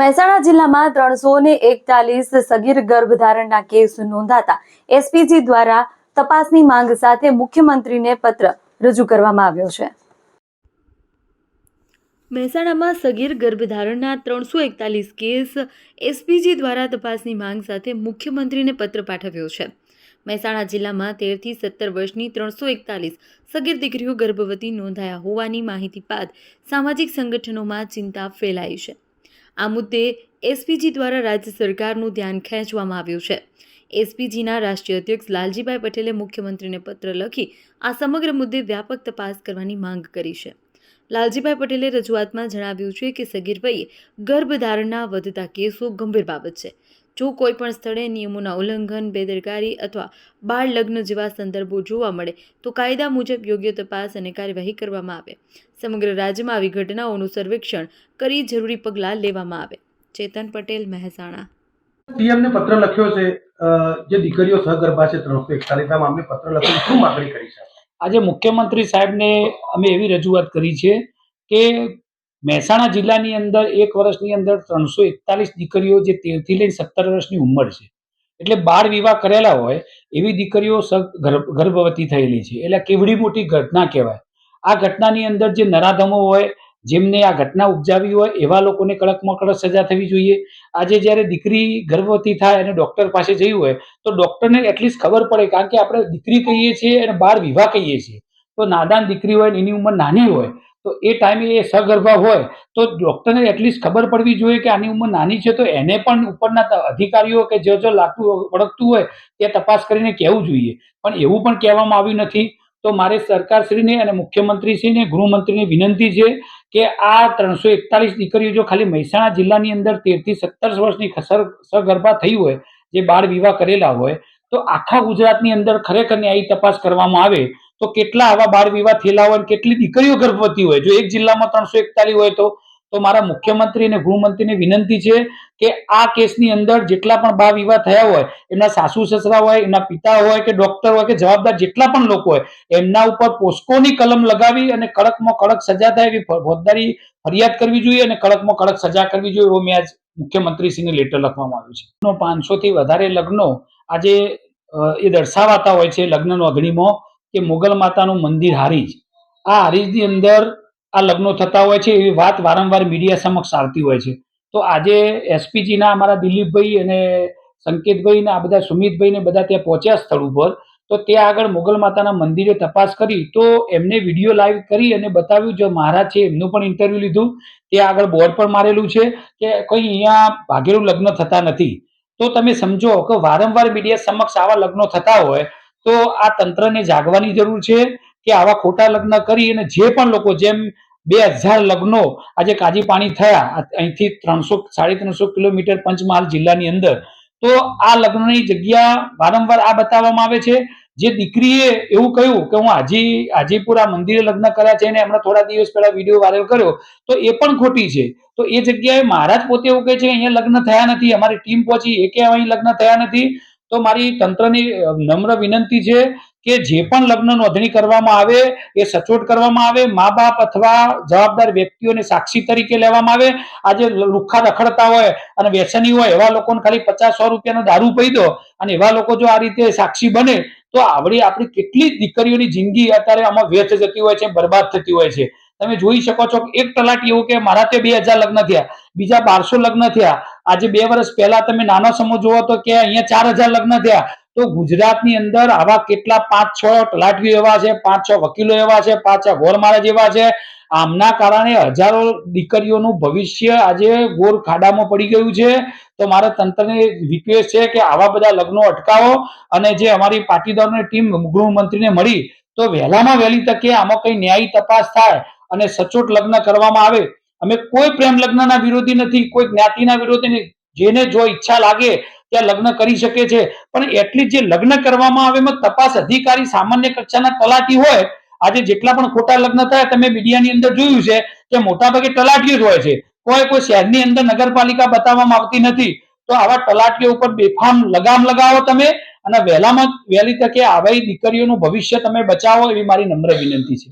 મહેસાણા જિલ્લામાં ત્રણસો ને એકતાલીસ સગીર ગર્ભધારણના કેસ નોંધાતા એસપીજી દ્વારા તપાસની માંગ સાથે મુખ્યમંત્રીને પત્ર રજૂ કરવામાં આવ્યો છે. મહેસાણામાં સગીર ગર્ભધારણના ત્રણસો એકતાલીસ કેસ એસપીજી દ્વારા તપાસની માંગ સાથે મુખ્યમંત્રીને પત્ર પાઠવ્યો છે. મહેસાણા જિલ્લામાં તેરથી સત્તર વર્ષની ત્રણસો એકતાલીસ સગીર દીકરીઓ ગર્ભવતી નોંધાયા હોવાની માહિતી બાદ સામાજિક સંગઠનોમાં ચિંતા ફેલાઈ છે. આ મુદ્દે એસપીજી દ્વારા રાજ્ય સરકારનું ધ્યાન ખેંચવામાં આવ્યું છે. એસપીજીના રાષ્ટ્રીય અધ્યક્ષ લાલજીભાઈ પટેલે મુખ્યમંત્રીને પત્ર લખી આ સમગ્ર મુદ્દે વ્યાપક તપાસ કરવાની માંગ કરી છે. લાલજીભાઈ પટેલે રજૂઆતમાં જણાવ્યું છે કે સગીરભાઈએ ગર્ભધારણના વધતા કેસો ગંભીર બાબત છે. જો કોઈ પણ સ્થળે નિયમોના ઉલ્લંઘન બેદરકારી અથવા બાળ લગ્ન જેવા સંદર્ભો જોવા મળે તો કાયદા મુજબ યોગ્ય તપાસ અને કાર્યવાહી કરવામાં આવે. સમગ્ર રાજ્યમાં આવી ઘટનાઓનું સર્વેક્ષણ કરી જરૂરી પગલાં લેવામાં આવે. ચેતન પટેલ મહેસાણા. પીએમને પત્ર લખ્યો છે જે દીકરીઓ સહગર્ભા છે ત્રણસો એકતાલીસ અમને પત્ર લખ્યો શું માગણી કરી છે? આજે મુખ્યમંત્રી સાહેબને અમે એવી રજૂઆત કરી છે કે મહેસાણા જિલ્લાની અંદર એક વર્ષની અંદર ત્રણસો એકતાલીસ દીકરીઓ જે તેરથી લઈને સત્તર વર્ષની ઉંમર છે. એટલે બાળ વિવાહ કરેલા હોય એવી દીકરીઓ ગર્ભવતી થયેલી છે. એટલે કેવડી મોટી ઘટના કહેવાય. આ ઘટનાની અંદર જે નરાધમો હોય, જેમને આ ઘટના ઉપજાવી હોય, એવા લોકોને કડકમાં કડક સજા થવી જોઈએ. આજે જ્યારે દીકરી ગર્ભવતી થાય અને ડૉક્ટર પાસે જઈ હોય, તો ડૉક્ટરને એટલીસ્ટ ખબર પડે કારણ કે આપણે દીકરી કહીએ છીએ અને બાળ વિવાહ કહીએ છીએ. તો નાદાન દીકરી હોય એની ઉંમર નાની હોય તો એ ટાઈમે એ સગર્ભા હોય, તો ડૉક્ટરને એટલીસ્ટ ખબર પડવી જોઈએ કે આની ઉંમર નાની છે. તો એને પણ ઉપરના અધિકારીઓ કે જો જો લાગતું ઓળખતું હોય, તે તપાસ કરીને કહેવું જોઈએ. પણ એવું પણ કહેવામાં આવ્યું નથી. તો મારે સરકારશ્રીને અને મુખ્યમંત્રીશ્રીને, ગૃહમંત્રીને વિનંતી છે કે આ ત્રણસો એકતાલીસ દીકરીઓ જો ખાલી મહેસાણા જિલ્લાની અંદર તેરથી સત્તર વર્ષની ખસર, સગર્ભા થઈ હોય, જે બાળ વિવાહ કરેલા હોય, તો આખા ગુજરાતની અંદર ખરેખર ન્યાયી તપાસ કરવામાં આવે. તો કેટલા આવા બાળ વિવાહ થયેલા હોય કેટલી દીકરીઓ ગર્ભવતી હોય? જો એક જિલ્લામાં ત્રણસો એકતાલીસ હોય તો તો મારા મુખ્યમંત્રી અને ગૃહમંત્રીને વિનંતી છે કે આ કેસની અંદર જેટલા પણ બાળ વિવાહ થયા હોય એમના સાસુ સસરા હોય એમના પિતા હોય કે ડોક્ટર હોય કે જવાબદાર જેટલા પણ લોકો હોય, એમના ઉપર પોસ્કોની કલમ લગાવી અને કડકમાં કડક સજા થાય એવી ફોજદારી ફરિયાદ કરવી જોઈએ અને કડકમાં કડક સજા કરવી જોઈએ એવો મેં આજ મુખ્યમંત્રીશ્રીને લેટર લખવામાં આવ્યું છે. પાંચસોથી વધારે લગ્નો આજે એ દર્શાવાતા હોય છે લગ્નનો નોંધણીમાં. કે મુગલ માતાનું મંદિર હારીજ આ હારીજની અંદર આ લગ્નો થતા હોય છે એવી વાત વારંવાર મીડિયા સમક્ષ આવતી હોય છે. તો આજે એસપીજીના અમારા દિલીપભાઈ અને સંકેતભાઈ ને આ બધા સુમિતભાઈ ને બધા ત્યાં પહોંચ્યા સ્થળ ઉપર. તો ત્યાં આગળ મુગલ માતાના મંદિરે તપાસ કરી. તો એમને વીડિયો લાઈવ કરી અને બતાવ્યું, જો મહારાજ છે, એમનું પણ ઇન્ટરવ્યુ લીધું. ત્યાં આગળ બોર્ડ પણ મારેલું છે કે કોઈ અહીંયા ભાગેલું લગ્ન થતા નથી. તો તમે સમજો કે વારંવાર મીડિયા સમક્ષ આવા લગ્નો થતા હોય તો આ તંત્રને જાગવાની જરૂર છે કે આવા ખોટા લગ્ન કરી અને જે પણ લોકો, જેમ બે હજાર લગ્નો આજે કાજી પાણી થયા, અહીંથી ત્રણસો સાડી ત્રણસો કિલોમીટર પંચમહાલ જિલ્લાની અંદર, તો આ લગ્નની જગ્યા વારંવાર આ બતાવવામાં આવે છે. જે દીકરીએ એવું કહ્યું કે હું હાજી હાજીપુરા મંદિરે લગ્ન કર્યા છે અને હમણાં થોડા દિવસ પહેલા વીડિયો વાયરલ કર્યો, તો એ પણ ખોટી છે. તો એ જગ્યાએ મહારાજ પોતે એવું કહે છે અહીંયા લગ્ન થયા નથી, અમારી ટીમ પહોંચી એ કે અહીં લગ્ન થયા નથી. તો મારી તંત્રની નમ્ર વિનંતી છે કે જે પણ લગ્ન નોંધણી કરવામાં આવે, એ સચોટ કરવામાં આવે મા બાપ અથવા જવાબદાર વ્યક્તિઓને સાક્ષી તરીકે લેવામાં આવે. આજે લુખ્ખા રખડતા હોય અને વ્યસની હોય, એવા લોકોને ખાલી પચાસ સો રૂપિયાનો દારૂ પી દો અને એવા લોકો જો આ રીતે સાક્ષી બને, તો આવડી આપણી કેટલી દીકરીઓની જિંદગી અત્યારે આમાં વ્યર્થ જતી હોય છે, બરબાદ થતી હોય છે. તમે જોઈ શકો છો કે એક તલાટી એવું કે મારા તે બે હજાર લગ્ન થયા, બીજા બારસો લગ્ન થયા આજે બે વર્ષ પહેલા તમે નાનો સમૂહ જોવો તો કે અહીંયા ચાર હજાર લગ્ન થયા. તો ગુજરાતની અંદર આવા કેટલા પાંચ, છ તલાટીઓ એવા છે, પાંચ, છ વકીલો એવા છે, પાંચ, છ ગોર મહારાજ એવા છે. આમના કારણે હજારો દીકરીઓનું ભવિષ્ય આજે ગોર ખાડામાં પડી ગયું છે. તો મારા તંત્રને રિક્વેસ્ટ છે કે આવા બધા લગ્નો અટકાવો અને જે અમારી પાટીદારોની ટીમ ગૃહમંત્રીને મળી, તો વહેલામાં વહેલી તકે આમાં કઈ ન્યાયી તપાસ થાય અને સચોટ લગ્ન કરવામાં આવે અમે કોઈ પ્રેમ લગ્નના વિરોધી નથી, કોઈ જ્ઞાતિના વિરોધી નથી. જેને જો ઈચ્છા લાગે ત્યાં લગ્ન કરી શકે છે, પણ એટલી જે લગ્ન કરવામાં આવે એમાં તપાસ અધિકારી સામાન્ય કક્ષાના તલાટી હોય, આજે જેટલા પણ ખોટા લગ્ન થયા, તમે મીડિયાની અંદર જોયું છે કે મોટાભાગે તલાટીઓ જ હોય છે. કોઈ કોઈ શહેરની અંદર નગરપાલિકા બતાવવામાં આવતી નથી. તો આવા તલાટીઓ ઉપર બેફામ લગામ લગાવો તમે અને વહેલામાં વહેલી તકે આવી દીકરીઓનું ભવિષ્ય તમે બચાવો એવી મારી નમ્ર વિનંતી છે.